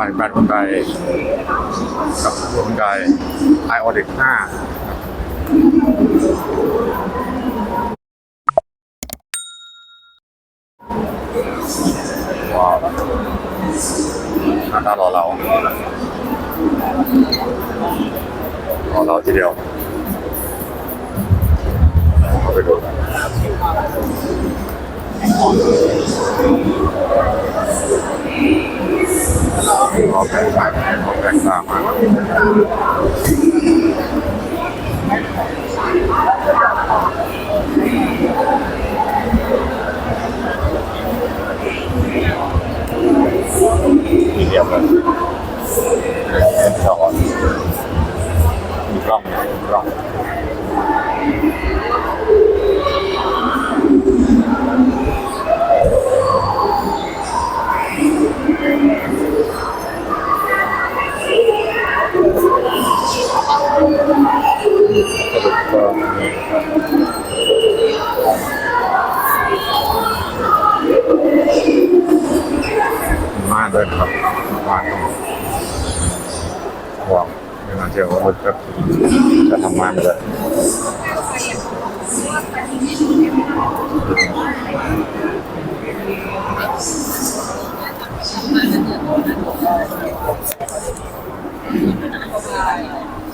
ฝ่ายแบตคนใดกับคนใดไอออดิกห้าว้าวหน้าตารอเรารอเราทีเดียวเข้าไปดูกัน รอแบงค์มารอแบงค์ตามมาทีเดียวเลยเป็นจอดมีกล้องไหมมีกล้อง สรุปก็มานด้วยนครับมานต้องวางไม่น่าเชื่อว่าจะจะทำม่านไปเลย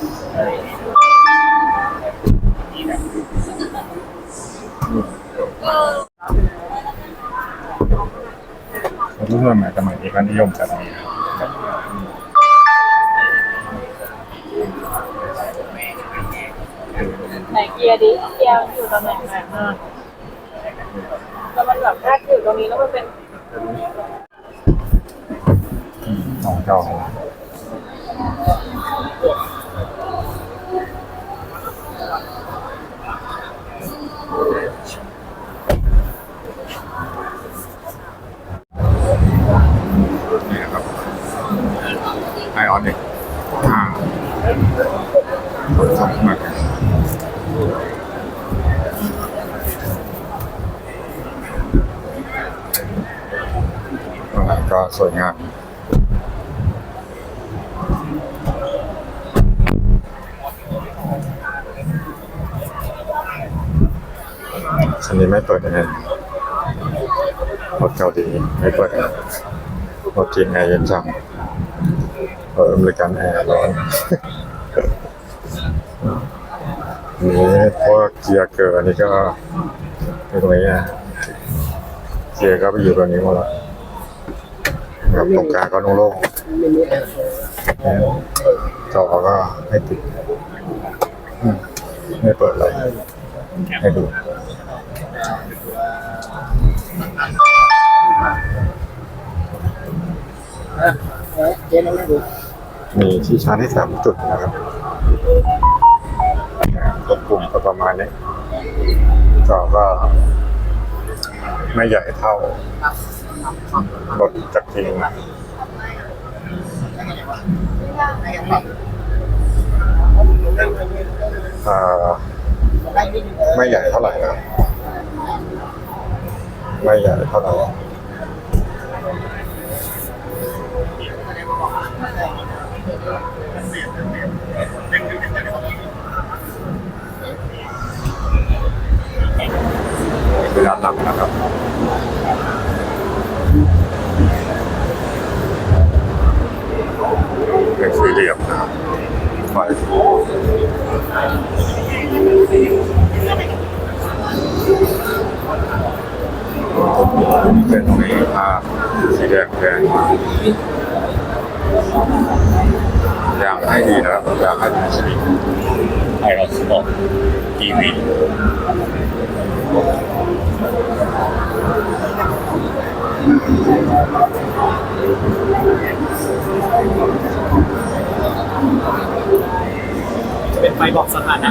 เพื่อนๆหมาสมัยนี้ก็นิยมกันนี้ไหนเกียร์ดิเกียร์อยู่ตำแหน่งไหนอะแล้วมันแบบถ้าอยู่ตรงนี้แล้วมันเป็นสองจอ ก็สวยงามคันนี้ไม่เปิดนะรถเกาหลีไม่เปิดนะรถจีนแอร์เย็นจังเปิดบริการแอร์ร้อน นี่พวกเกียร์เกิร์อันนี้ก็ตรงนี้นะเกียร์ก็ไปอยู่ตรงนี้หมดแล้วครับตรงกลางก็โล่งๆจอก็ไม่ติดไม่เปิดเลยให้ดูมีที่ชาร์จให้สามจุดนะครับ กดปุ่มก็ประมาณนี้จอก็ไม่ใหญ่เท่ารถจักรจริงไม่ใหญ่เท่าไหร่นะไม่ใหญ่เท่าไหร่ เวลาหลังนะครับเป็นสี่เหลี่ยมนะครับไฟเป็นตรงนี้ภาพสีแดงแดงอยากให้ดีนะครับอยากให้ดีสีไอรอนสปอร์ตทีวี เป็นไฟบอกสถานะ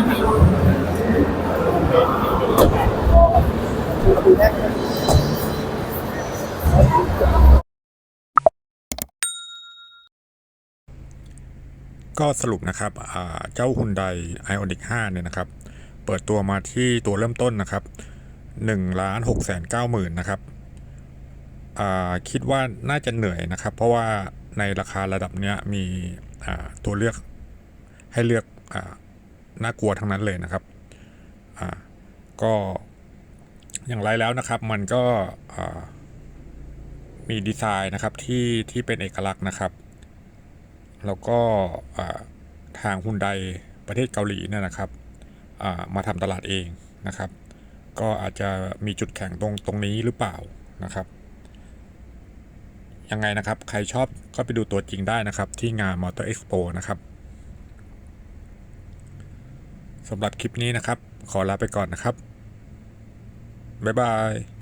ก็สรุปนะครับเจ้า Hyundai Ioniq 5 เนี่ยนะครับ เปิดตัวมาที่ตัวเริ่มต้นนะครับ1ล้าน6แสน9หมื่นนะครับคิดว่าน่าจะเหนื่อยนะครับ เพราะว่าในราคาระดับเนี้ยมีตัวเลือกให้เลือกอ น่ากลัวทั้งนั้นเลยนะครับอ่าก็อย่างไรแล้วนะครับ มันก็มีดีไซน์นะครับที่ที่เป็นเอกลักษณ์นะครับ แล้วก็ทางฮุนไดประเทศเกาหลีเนี่ยนะครับมาทำตลาดเองนะครับ ก็อาจจะมีจุดแข็งตรงตรงนี้หรือเปล่านะครับ ยังไงนะครับ ใครชอบก็ไปดูตัวจริงได้นะครับ ที่งาน Motor Expo นะครับ สำหรับคลิปนี้นะครับ ขอลาไปก่อนนะครับ บ๊ายบาย